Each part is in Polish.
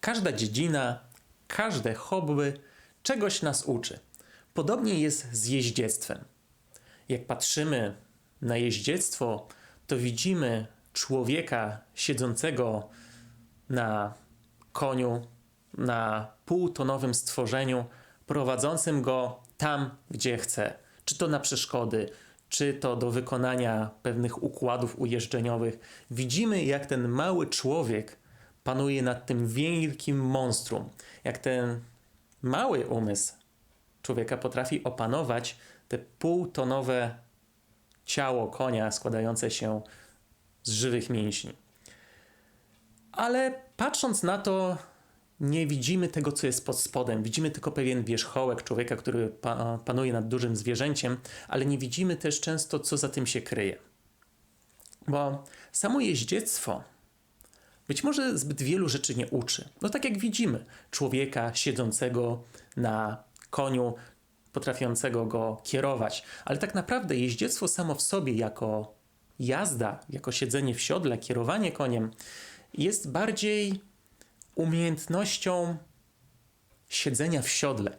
Każda dziedzina, każde hobby czegoś nas uczy. Podobnie jest z jeździectwem. Jak patrzymy na jeździectwo, to widzimy człowieka siedzącego na koniu, na półtonowym stworzeniu, prowadzącym go tam, gdzie chce. Czy to na przeszkody, czy to do wykonania pewnych układów ujeżdżeniowych. Widzimy, jak ten mały człowiek panuje nad tym wielkim monstrum. Jak ten mały umysł człowieka potrafi opanować te półtonowe ciało konia składające się z żywych mięśni. Ale patrząc na to, nie widzimy tego, co jest pod spodem. Widzimy tylko pewien wierzchołek człowieka, który pa panuje nad dużym zwierzęciem, ale nie widzimy też często, co za tym się kryje. Bo samo jeździectwo być może zbyt wielu rzeczy nie uczy. No tak jak widzimy, człowieka siedzącego na koniu, potrafiącego go kierować, ale tak naprawdę jeździectwo samo w sobie jako jazda, jako siedzenie w siodle, kierowanie koniem jest bardziej umiejętnością siedzenia w siodle.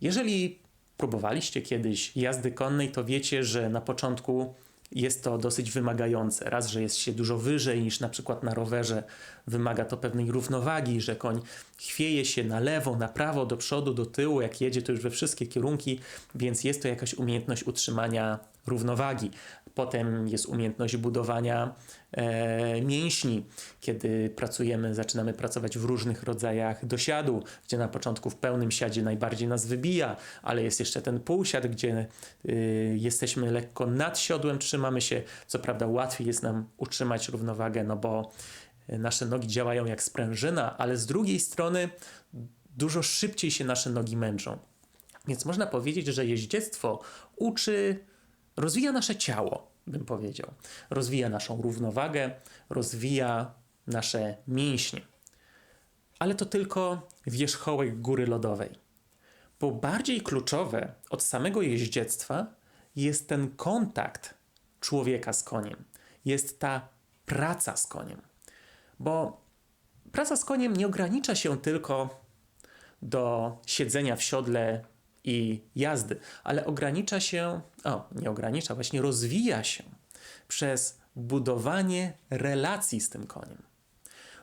Jeżeli próbowaliście kiedyś jazdy konnej, to wiecie, że na początku jest to dosyć wymagające. Raz, że jest się dużo wyżej niż na przykład na rowerze, wymaga to pewnej równowagi, że koń chwieje się na lewo, na prawo, do przodu, do tyłu, jak jedzie to już we wszystkie kierunki, więc jest to jakaś umiejętność utrzymania równowagi. Potem jest umiejętność budowania e, mięśni, kiedy pracujemy, zaczynamy pracować w różnych rodzajach dosiadu, gdzie na początku w pełnym siadzie najbardziej nas wybija, ale jest jeszcze ten półsiad, gdzie y, jesteśmy lekko nad siodłem, trzymamy się. Co prawda łatwiej jest nam utrzymać równowagę, no bo nasze nogi działają jak sprężyna, ale z drugiej strony dużo szybciej się nasze nogi męczą. Więc można powiedzieć, że jeździectwo uczy rozwija nasze ciało, bym powiedział. Rozwija naszą równowagę, rozwija nasze mięśnie. Ale to tylko wierzchołek góry lodowej. Bo bardziej kluczowe od samego jeździectwa jest ten kontakt człowieka z koniem. Jest ta praca z koniem. Bo praca z koniem nie ogranicza się tylko do siedzenia w siodle i jazdy, ale ogranicza się, o, nie ogranicza, właśnie rozwija się przez budowanie relacji z tym koniem.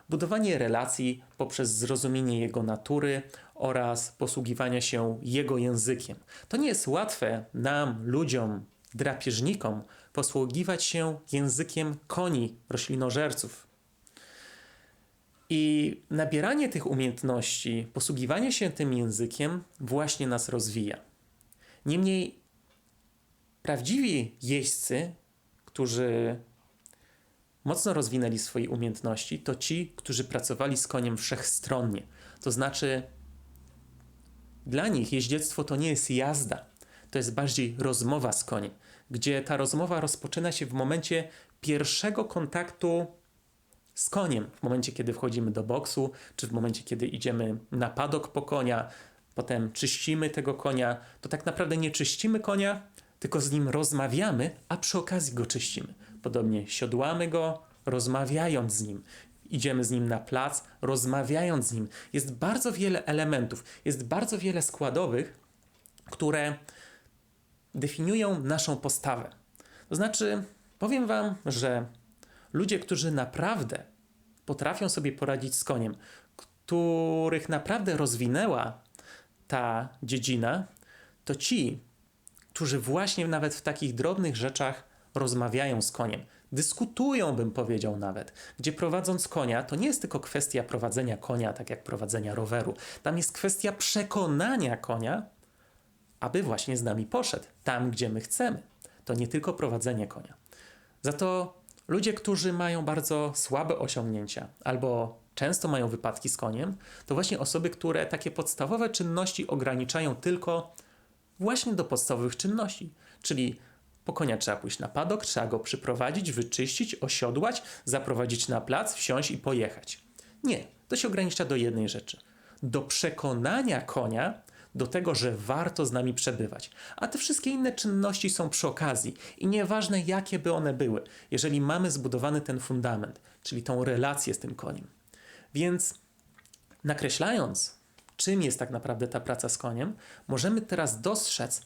Budowanie relacji poprzez zrozumienie jego natury oraz posługiwania się jego językiem. To nie jest łatwe nam, ludziom, drapieżnikom, posługiwać się językiem koni, roślinożerców. I nabieranie tych umiejętności, posługiwanie się tym językiem właśnie nas rozwija. Niemniej prawdziwi jeźdźcy, którzy mocno rozwinęli swoje umiejętności, to ci, którzy pracowali z koniem wszechstronnie. To znaczy, dla nich jeździectwo to nie jest jazda, to jest bardziej rozmowa z koniem, gdzie ta rozmowa rozpoczyna się w momencie pierwszego kontaktu z koniem. W momencie, kiedy wchodzimy do boksu, czy w momencie, kiedy idziemy na padok po konia, potem czyścimy tego konia, to tak naprawdę nie czyścimy konia, tylko z nim rozmawiamy, a przy okazji go czyścimy. Podobnie siodłamy go, rozmawiając z nim. Idziemy z nim na plac, rozmawiając z nim. Jest bardzo wiele elementów, jest bardzo wiele składowych, które definiują naszą postawę. To znaczy, powiem Wam, że ludzie, którzy naprawdę potrafią sobie poradzić z koniem, których naprawdę rozwinęła ta dziedzina, to ci, którzy właśnie nawet w takich drobnych rzeczach rozmawiają z koniem, dyskutują, bym powiedział nawet, gdzie prowadząc konia, to nie jest tylko kwestia prowadzenia konia, tak jak prowadzenia roweru. Tam jest kwestia przekonania konia, aby właśnie z nami poszedł tam, gdzie my chcemy. To nie tylko prowadzenie konia. Za to Ludzie, którzy mają bardzo słabe osiągnięcia albo często mają wypadki z koniem, to właśnie osoby, które takie podstawowe czynności ograniczają tylko właśnie do podstawowych czynności. Czyli po konia trzeba pójść na padok, trzeba go przyprowadzić, wyczyścić, osiodłać, zaprowadzić na plac, wsiąść i pojechać. Nie, to się ogranicza do jednej rzeczy. Do przekonania konia do tego, że warto z nami przebywać. A te wszystkie inne czynności są przy okazji i nieważne jakie by one były, jeżeli mamy zbudowany ten fundament, czyli tą relację z tym koniem. Więc Nakreślając, czym jest tak naprawdę ta praca z koniem, możemy teraz dostrzec,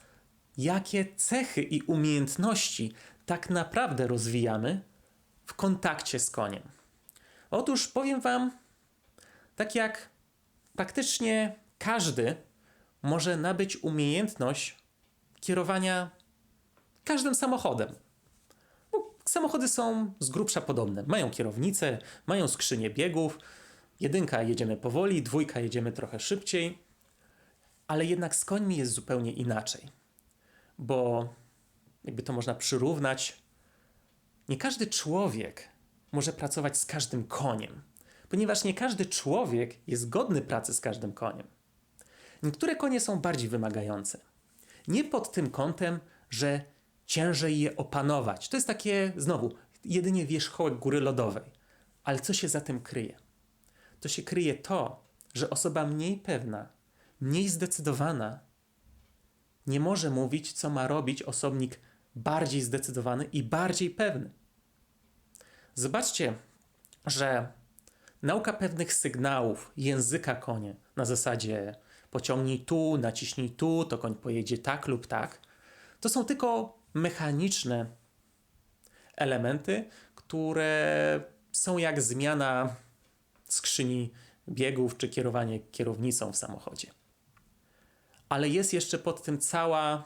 jakie cechy i umiejętności tak naprawdę rozwijamy w kontakcie z koniem. Otóż powiem Wam, tak jak praktycznie każdy może nabyć umiejętność kierowania każdym samochodem. Bo samochody są z grubsza podobne. Mają kierownicę, mają skrzynię biegów. Jedynka jedziemy powoli, dwójka jedziemy trochę szybciej, ale jednak z końmi jest zupełnie inaczej. Bo jakby to można przyrównać, nie każdy człowiek może pracować z każdym koniem, ponieważ nie każdy człowiek jest godny pracy z każdym koniem. Niektóre konie są bardziej wymagające. Nie pod tym kątem, że ciężej je opanować. To jest takie, znowu, jedynie wierzchołek góry lodowej. Ale co się za tym kryje? To się kryje to, że osoba mniej pewna, mniej zdecydowana nie może mówić, co ma robić osobnik bardziej zdecydowany i bardziej pewny. Zobaczcie, że nauka pewnych sygnałów języka konie na zasadzie pociągnij tu, naciśnij tu, to koń pojedzie tak lub tak, to są tylko mechaniczne elementy, które są jak zmiana skrzyni biegów czy kierowanie kierownicą w samochodzie. Ale jest jeszcze pod tym cała,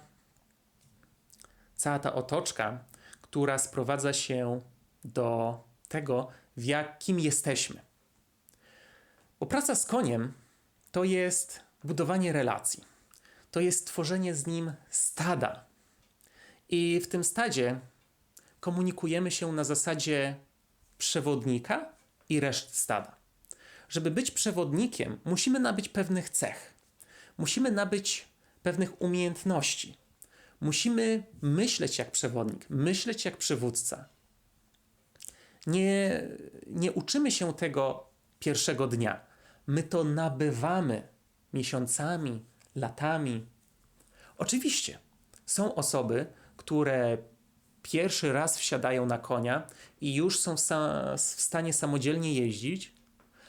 cała ta otoczka, która sprowadza się do tego, w jakim jesteśmy. Bo praca z koniem to jest budowanie relacji. To jest tworzenie z nim stada. I w tym stadzie komunikujemy się na zasadzie przewodnika i reszt stada. Żeby być przewodnikiem, musimy nabyć pewnych cech. Musimy nabyć pewnych umiejętności. Musimy myśleć jak przewodnik, myśleć jak przywódca. Nie, nie uczymy się tego pierwszego dnia. My to nabywamy miesiącami, latami. Oczywiście są osoby, które pierwszy raz wsiadają na konia i już są w, w stanie samodzielnie jeździć,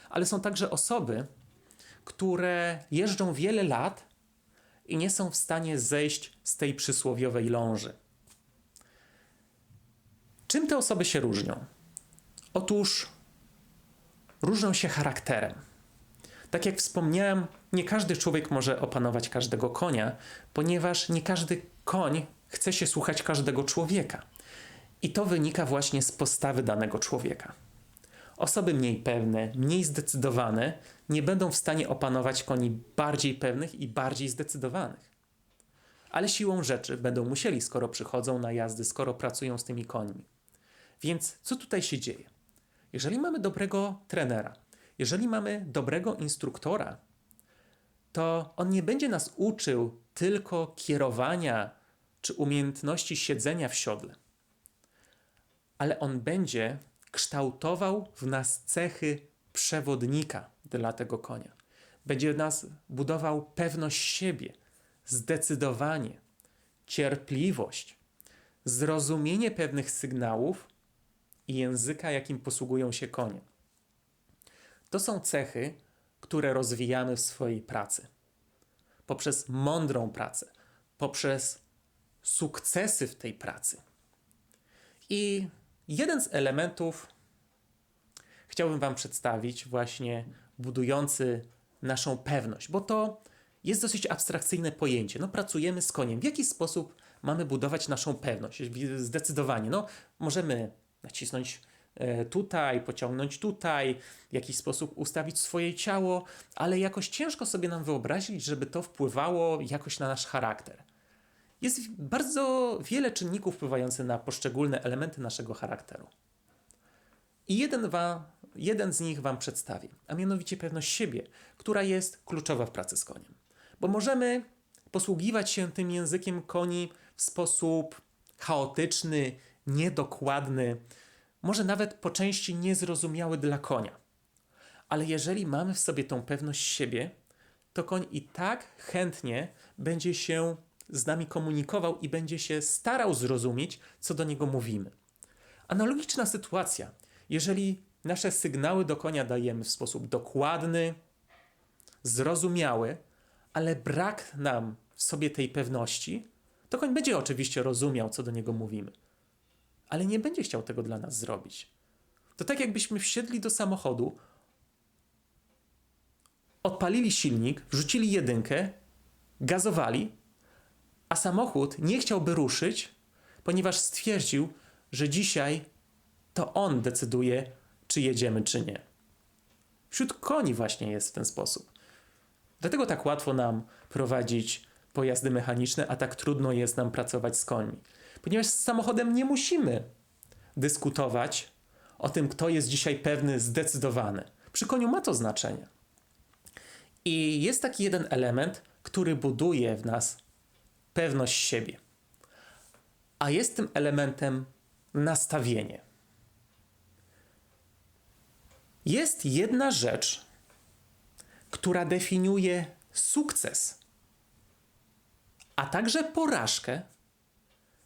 ale są także osoby, które jeżdżą wiele lat i nie są w stanie zejść z tej przysłowiowej ląży. Czym te osoby się różnią? Otóż różnią się charakterem. Tak jak wspomniałem, nie każdy człowiek może opanować każdego konia, ponieważ nie każdy koń chce się słuchać każdego człowieka. I to wynika właśnie z postawy danego człowieka. Osoby mniej pewne, mniej zdecydowane nie będą w stanie opanować koni bardziej pewnych i bardziej zdecydowanych. Ale siłą rzeczy będą musieli, skoro przychodzą na jazdy, skoro pracują z tymi końmi. Więc co tutaj się dzieje? Jeżeli mamy dobrego trenera, jeżeli mamy dobrego instruktora, to on nie będzie nas uczył tylko kierowania czy umiejętności siedzenia w siodle, ale on będzie kształtował w nas cechy przewodnika dla tego konia. Będzie nas budował pewność siebie, zdecydowanie, cierpliwość, zrozumienie pewnych sygnałów i języka, jakim posługują się konie. To są cechy, które rozwijamy w swojej pracy. Poprzez mądrą pracę, poprzez sukcesy w tej pracy. I jeden z elementów chciałbym Wam przedstawić, właśnie budujący naszą pewność, bo to jest dosyć abstrakcyjne pojęcie. No, pracujemy z koniem. W jaki sposób mamy budować naszą pewność? Zdecydowanie. No, możemy nacisnąć tutaj, pociągnąć tutaj, w jakiś sposób ustawić swoje ciało, ale jakoś ciężko sobie nam wyobrazić, żeby to wpływało jakoś na nasz charakter. Jest bardzo wiele czynników wpływających na poszczególne elementy naszego charakteru. I jeden, wa, jeden z nich Wam przedstawię, a mianowicie pewność siebie, która jest kluczowa w pracy z koniem. Bo możemy posługiwać się tym językiem koni w sposób chaotyczny, niedokładny, może nawet po części niezrozumiały dla konia. Ale jeżeli mamy w sobie tą pewność siebie, to koń i tak chętnie będzie się z nami komunikował i będzie się starał zrozumieć, co do niego mówimy. Analogiczna sytuacja. Jeżeli nasze sygnały do konia dajemy w sposób dokładny, zrozumiały, ale brak nam w sobie tej pewności, to koń będzie oczywiście rozumiał, co do niego mówimy, ale nie będzie chciał tego dla nas zrobić. To tak jakbyśmy wsiedli do samochodu, odpalili silnik, wrzucili jedynkę, gazowali, a samochód nie chciałby ruszyć, ponieważ stwierdził, że dzisiaj to on decyduje, czy jedziemy, czy nie. Wśród koni właśnie jest w ten sposób. Dlatego tak łatwo nam prowadzić pojazdy mechaniczne, a tak trudno jest nam pracować z końmi. Ponieważ z samochodem nie musimy dyskutować o tym, kto jest dzisiaj pewny, zdecydowany. Przy koniu ma to znaczenie. I jest taki jeden element, który buduje w nas pewność siebie. A jest tym elementem nastawienie. Jest jedna rzecz, która definiuje sukces, a także porażkę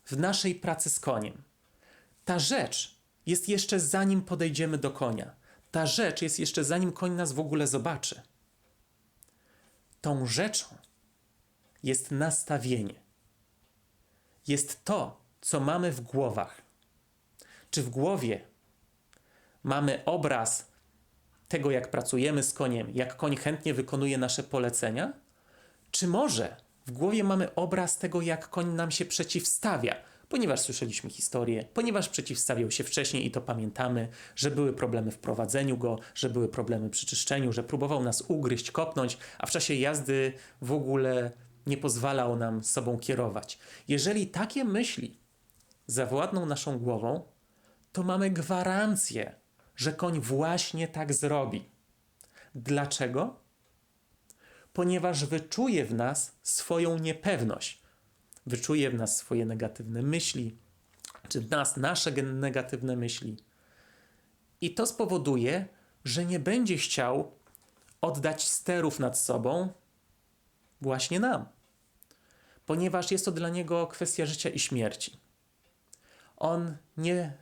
w naszej pracy z koniem. Ta rzecz jest jeszcze zanim podejdziemy do konia. Ta rzecz jest jeszcze zanim koń nas w ogóle zobaczy. Tą rzeczą jest nastawienie. Jest to, co mamy w głowach. Czy w głowie mamy obraz tego, jak pracujemy z koniem, jak koń chętnie wykonuje nasze polecenia? Czy może w głowie mamy obraz tego, jak koń nam się przeciwstawia, ponieważ słyszeliśmy historię, ponieważ przeciwstawiał się wcześniej i to pamiętamy, że były problemy w prowadzeniu go, że były problemy przy czyszczeniu, że próbował nas ugryźć, kopnąć, a w czasie jazdy w ogóle nie pozwalał nam sobą kierować. Jeżeli takie myśli zawładną naszą głową, to mamy gwarancję, że koń właśnie tak zrobi. Dlaczego? Ponieważ wyczuje w nas swoją niepewność, wyczuje w nas swoje negatywne myśli, czy w nas nasze negatywne myśli. I to spowoduje, że nie będzie chciał oddać sterów nad sobą właśnie nam, ponieważ jest to dla niego kwestia życia i śmierci. On nie,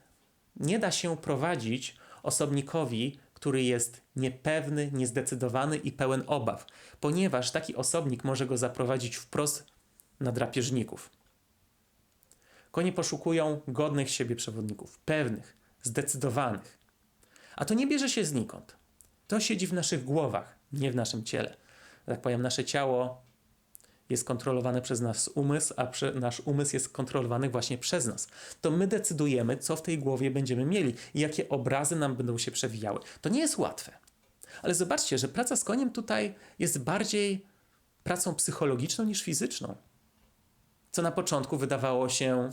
nie da się prowadzić osobnikowi, który jest niepewny, niezdecydowany i pełen obaw, ponieważ taki osobnik może go zaprowadzić wprost na drapieżników. Konie poszukują godnych siebie przewodników, pewnych, zdecydowanych. A to nie bierze się znikąd. To siedzi w naszych głowach, nie w naszym ciele. Tak powiem, nasze ciało jest kontrolowane przez nasz umysł, a nasz umysł jest kontrolowany właśnie przez nas. To my decydujemy, co w tej głowie będziemy mieli i jakie obrazy nam będą się przewijały. To nie jest łatwe. Ale zobaczcie, że praca z koniem tutaj jest bardziej pracą psychologiczną niż fizyczną. Co na początku wydawało się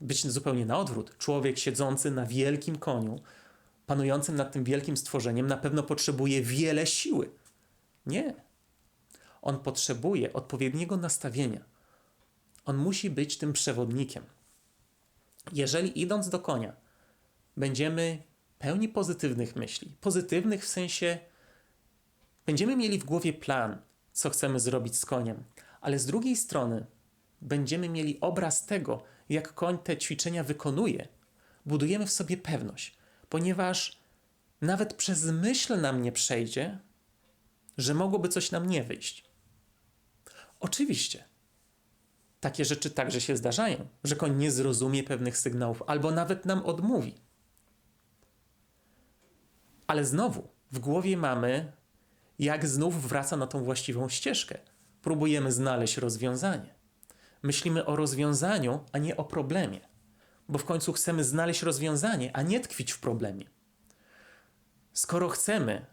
być zupełnie na odwrót. Człowiek siedzący na wielkim koniu, panującym nad tym wielkim stworzeniem, na pewno potrzebuje wiele siły. Nie. On potrzebuje odpowiedniego nastawienia. On musi być tym przewodnikiem. Jeżeli idąc do konia, będziemy pełni pozytywnych myśli, pozytywnych w sensie będziemy mieli w głowie plan, co chcemy zrobić z koniem, ale z drugiej strony będziemy mieli obraz tego, jak koń te ćwiczenia wykonuje, budujemy w sobie pewność, ponieważ nawet przez myśl nam nie przejdzie, że mogłoby coś nam nie wyjść. Oczywiście. Takie rzeczy także się zdarzają, że koń nie zrozumie pewnych sygnałów albo nawet nam odmówi. Ale znowu w głowie mamy, jak znów wraca na tą właściwą ścieżkę. Próbujemy znaleźć rozwiązanie. Myślimy o rozwiązaniu, a nie o problemie, bo w końcu chcemy znaleźć rozwiązanie, a nie tkwić w problemie. Skoro chcemy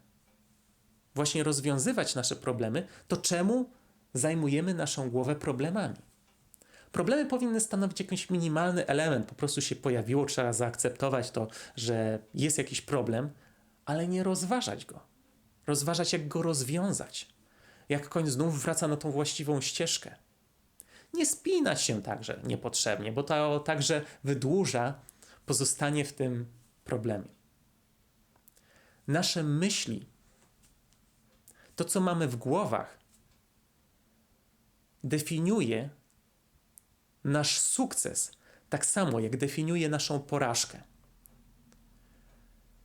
właśnie rozwiązywać nasze problemy, to czemu zajmujemy naszą głowę problemami. Problemy powinny stanowić jakiś minimalny element, po prostu się pojawiło, trzeba zaakceptować to, że jest jakiś problem, ale nie rozważać go. Rozważać, jak go rozwiązać. Jak koń znów wraca na tą właściwą ścieżkę. Nie spinać się także niepotrzebnie, bo to także wydłuża pozostanie w tym problemie. Nasze myśli, to co mamy w głowach, definiuje nasz sukces, tak samo jak definiuje naszą porażkę.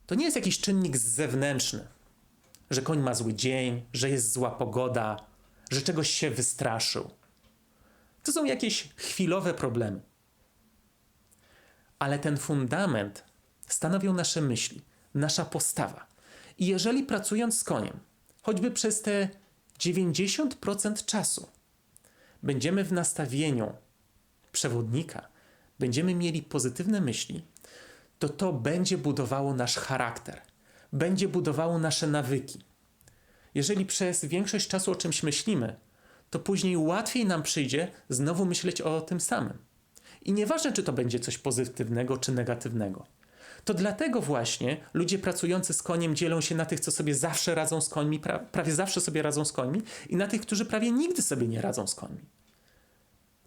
To nie jest jakiś czynnik zewnętrzny, że koń ma zły dzień, że jest zła pogoda, że czegoś się wystraszył. To są jakieś chwilowe problemy. Ale ten fundament stanowią nasze myśli, nasza postawa. I jeżeli pracując z koniem, choćby przez te 90% czasu, będziemy w nastawieniu przewodnika, będziemy mieli pozytywne myśli, to to będzie budowało nasz charakter, będzie budowało nasze nawyki. Jeżeli przez większość czasu o czymś myślimy, to później łatwiej nam przyjdzie znowu myśleć o tym samym. I nieważne, czy to będzie coś pozytywnego czy negatywnego. To dlatego właśnie ludzie pracujący z koniem dzielą się na tych, co sobie zawsze radzą z końmi, pra prawie zawsze sobie radzą z końmi, i na tych, którzy prawie nigdy sobie nie radzą z końmi.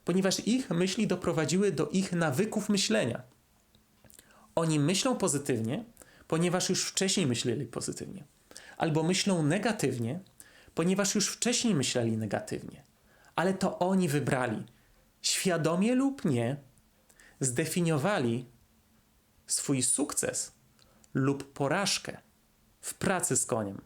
Ponieważ ich myśli doprowadziły do ich nawyków myślenia. Oni myślą pozytywnie, ponieważ już wcześniej myśleli pozytywnie, albo myślą negatywnie, ponieważ już wcześniej myśleli negatywnie. Ale to oni wybrali, świadomie lub nie, zdefiniowali swój sukces lub porażkę w pracy z koniem.